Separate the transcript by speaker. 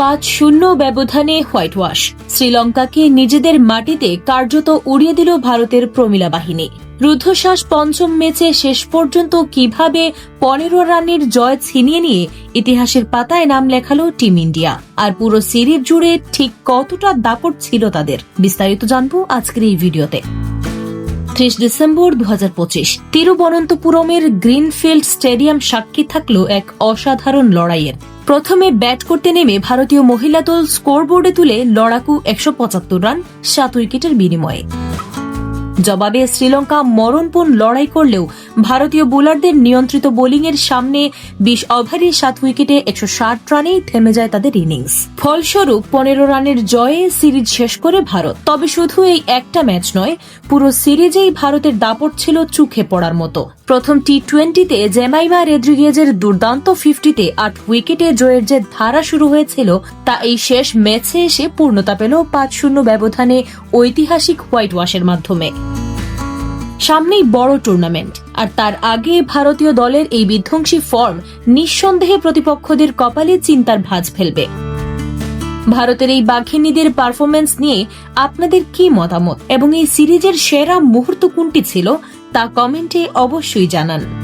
Speaker 1: পাঁচ শূন্য ব্যবধানে হোয়াইট ওয়াশ। শ্রীলঙ্কাকে নিজেদের মাটিতে কার্যত উড়িয়ে দিল ভারতের প্রমিলা বাহিনী। রুদ্ধশ্বাস পঞ্চম ম্যাচে শেষ পর্যন্ত কীভাবে পনেরো রানের জয় ছিনিয়ে নিয়ে ইতিহাসের পাতায় নাম লেখালো টিম ইন্ডিয়া। আর পুরো সিরিজ জুড়ে ঠিক কতটা দাপট ছিল তাদের, বিস্তারিত জানব আজকের এই ভিডিওতে। ত্রিশ ডিসেম্বর দু তিরুবনন্তপুরমের গ্রিনফিল্ড স্টেডিয়াম সাক্ষী থাকল এক অসাধারণ লড়াইয়ের। প্রথমে ব্যাট করতে নেমে ভারতীয় মহিলা দল স্কোরবোর্ডে তুলে লড়াকু একশো পঁচাত্তর রান, সাত উইকেটের বিনিময়ে। জবাবে শ্রীলঙ্কা মরণপণ লড়াই করলেও ভারতীয় বোলারদের নিয়ন্ত্রিত বোলিংয়ের সামনে বিশ ওভারে সাত উইকেটে একশো ষাট রানেই থেমে যায় তাদের ইনিংস। ফলস্বরূপ পনেরো রানের জয়ে সিরিজ শেষ করে ভারত। তবে শুধু এই একটা ম্যাচ নয়, পুরো সিরিজেই ভারতের দাপট ছিল চোখে পড়ার মতো। প্রথম টি টোয়েন্টিতে জেমাইমা রেড্রিগেজের দুর্দান্ত ফিফটিতে আট উইকেটে জয়ের যে ধারা শুরু হয়েছিল, তা এই শেষ ম্যাচে এসে পূর্ণতা পেল পাঁচ শূন্য ব্যবধানে ঐতিহাসিক হোয়াইট ওয়াশের মাধ্যমে। সামনেই বড় টুর্নামেন্ট। আর তার আগে ভারতীয় দলের এই বিধ্বংসী ফর্ম নিঃসন্দেহে প্রতিপক্ষদের কপালে চিন্তার ভাঁজ ফেলবে। ভারতের এই বাঘিনীদের পারফরমেন্স নিয়ে আপনাদের কি মতামত? এবং এই সিরিজের সেরা মুহূর্ত কোনটি ছিল? তা কমেন্টে অবশ্যই জানান।